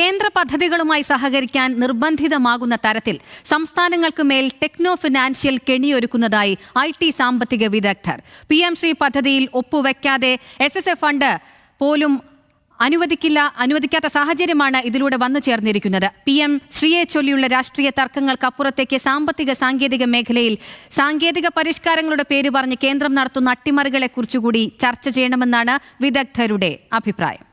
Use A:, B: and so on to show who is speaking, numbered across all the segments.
A: കേന്ദ്ര പദ്ധതികളുമായി സഹകരിക്കാൻ നിർബന്ധിതമാകുന്ന തരത്തിൽ സംസ്ഥാനങ്ങൾക്ക് മേൽ ടെക്നോ ഫിനാൻഷ്യൽ കെണിയൊരുക്കുന്നതായി ഐ ടി സാമ്പത്തിക വിദഗ്ധർ. പി എം ശ്രീ പദ്ധതിയിൽ ഒപ്പുവെക്കാതെ എസ് എസ് എ ഫണ്ട് പോലും അനുവദിക്കില്ല അനുവദിക്കാത്ത സാഹചര്യമാണ് ഇതിലൂടെ വന്നു ചേർന്നിരിക്കുന്നത്. പി എം ശ്രീയെ ചൊല്ലിയുള്ള രാഷ്ട്രീയ തർക്കങ്ങൾക്കപ്പുറത്തേക്ക് സാമ്പത്തിക സാങ്കേതിക മേഖലയിൽ സാങ്കേതിക പരിഷ്കാരങ്ങളുടെ പേര് പറഞ്ഞ് കേന്ദ്രം നടത്തുന്ന അട്ടിമറികളെക്കുറിച്ചുകൂടി ചർച്ച ചെയ്യണമെന്നാണ് വിദഗ്ധരുടെ അഭിപ്രായം.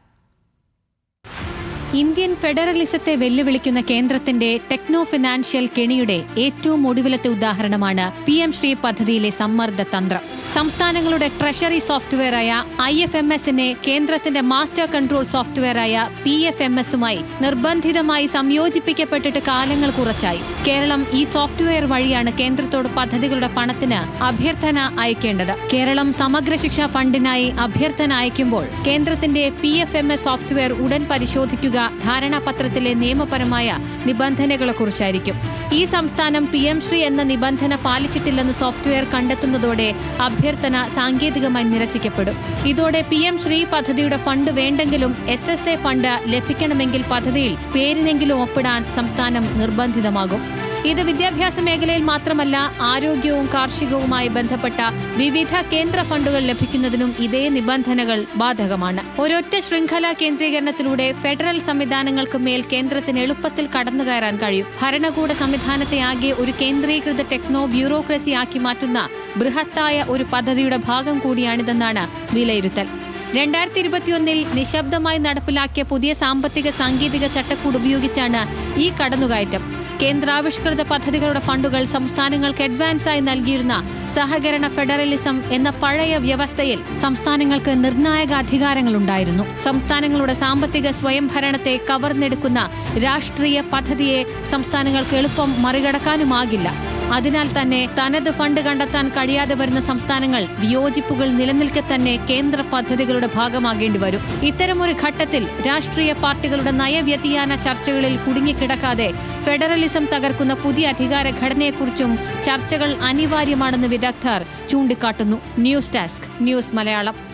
B: ഇന്ത്യൻ ഫെഡറലിസത്തെ വെല്ലുവിളിക്കുന്ന കേന്ദ്രത്തിന്റെ ടെക്നോ ഫിനാൻഷ്യൽ കെണിയുടെ ഏറ്റവും ഒടുവിലത്തെ ഉദാഹരണമാണ് പി എം ശ്രീ പദ്ധതിയിലെ സമ്മർദ്ദ തന്ത്രം. സംസ്ഥാനങ്ങളുടെ ട്രഷറി സോഫ്റ്റ്വെയറായ ഐ എഫ് എം എസിനെ കേന്ദ്രത്തിന്റെ മാസ്റ്റർ കൺട്രോൾ സോഫ്റ്റ്വെയറായ പി എഫ് എം എസുമായി നിർബന്ധിതമായി സംയോജിപ്പിക്കപ്പെട്ടിട്ട് കാലങ്ങൾ കുറച്ചായി. കേരളം ഈ സോഫ്റ്റ്വെയർ വഴിയാണ് കേന്ദ്രത്തോട് പദ്ധതികളുടെ പണത്തിന് അഭ്യർത്ഥന അയക്കേണ്ടത്. കേരളം സമഗ്ര ശിക്ഷാ ഫണ്ടിനായി അഭ്യർത്ഥന അയക്കുമ്പോൾ കേന്ദ്രത്തിന്റെ P F M S software ഉടൻ പരിശോധിക്കുക ധാരണാപത്രത്തിലെ നിയമപരമായ നിബന്ധനകളെക്കുറിച്ചായിരിക്കും. ഈ സംസ്ഥാനം പി എം ശ്രീ എന്ന നിബന്ധന പാലിച്ചിട്ടില്ലെന്ന് സോഫ്റ്റ്വെയർ കണ്ടെത്തുന്നതോടെ അഭ്യർത്ഥന സാങ്കേതികമായി നിരസിക്കപ്പെടും. ഇതോടെ പി എം ശ്രീ പദ്ധതിയുടെ ഫണ്ട് വേണ്ടെങ്കിലും എസ് എസ് എ ഫണ്ട് ലഭിക്കണമെങ്കിൽ പദ്ധതിയിൽ പേരിനെങ്കിലും ഒപ്പിടാൻ സംസ്ഥാനം നിർബന്ധിതമാകും. ഇത് വിദ്യാഭ്യാസ മേഖലയിൽ മാത്രമല്ല ആരോഗ്യവും കാർഷികവുമായി ബന്ധപ്പെട്ട വിവിധ കേന്ദ്ര ഫണ്ടുകൾ ലഭിക്കുന്നതിനും ഇതേ നിബന്ധനകൾ ബാധകമാണ്. ഒരൊറ്റ ശൃംഖല കേന്ദ്രീകരണത്തിലൂടെ ഫെഡറൽ സംവിധാനങ്ങൾക്ക് മേൽ കേന്ദ്രത്തിന് എളുപ്പത്തിൽ കടന്നുകയറാൻ കഴിയും. ഭരണകൂട സംവിധാനത്തെ ആകെ ഒരു കേന്ദ്രീകൃത ടെക്നോ ബ്യൂറോക്രസി ആക്കി മാറ്റുന്ന ബൃഹത്തായ ഒരു പദ്ധതിയുടെ ഭാഗം കൂടിയാണിതെന്നാണ് വിലയിരുത്തൽ. രണ്ടായിരത്തി ഇരുപത്തിയൊന്നിൽ നിശബ്ദമായി നടപ്പിലാക്കിയ പുതിയ സാമ്പത്തിക സാങ്കേതിക ചട്ടക്കൂട് ഉപയോഗിച്ചാണ് ഈ കടന്നുകയറ്റം. കേന്ദ്രാവിഷ്കൃത പദ്ധതികളുടെ ഫണ്ടുകൾ സംസ്ഥാനങ്ങൾക്ക് അഡ്വാൻസായി നൽകിയിരുന്ന സഹകരണ ഫെഡറലിസം എന്ന പഴയ വ്യവസ്ഥയിൽ സംസ്ഥാനങ്ങൾക്ക് നിർണായക അധികാരങ്ങളുണ്ടായിരുന്നു. സംസ്ഥാനങ്ങളുടെ സാമ്പത്തിക സ്വയംഭരണത്തെ കവർന്നെടുക്കുന്ന രാഷ്ട്രീയ പദ്ധതിയെ സംസ്ഥാനങ്ങൾക്ക് എളുപ്പം മറികടക്കാനുമാകില്ല. അതിനാൽ തന്നെ തനത് ഫണ്ട് കണ്ടെത്താൻ കഴിയാതെ വരുന്ന സംസ്ഥാനങ്ങൾ വിയോജിപ്പുകൾ നിലനിൽക്കെ തന്നെ കേന്ദ്ര പദ്ധതികളുടെ ഭാഗമാകേണ്ടി വരും. ഇത്തരമൊരു ഘട്ടത്തിൽ രാഷ്ട്രീയ പാർട്ടികളുടെ നയവ്യതിയാന ചർച്ചകളിൽ കുടുങ്ങിക്കിടക്കാതെ ഫെഡറലിസം തകർക്കുന്ന പുതിയ അധികാര ഘടനയെക്കുറിച്ചും ചർച്ചകൾ അനിവാര്യമാണെന്ന് വിദഗ്ധർ ചൂണ്ടിക്കാട്ടുന്നു. News desk news Malayalam.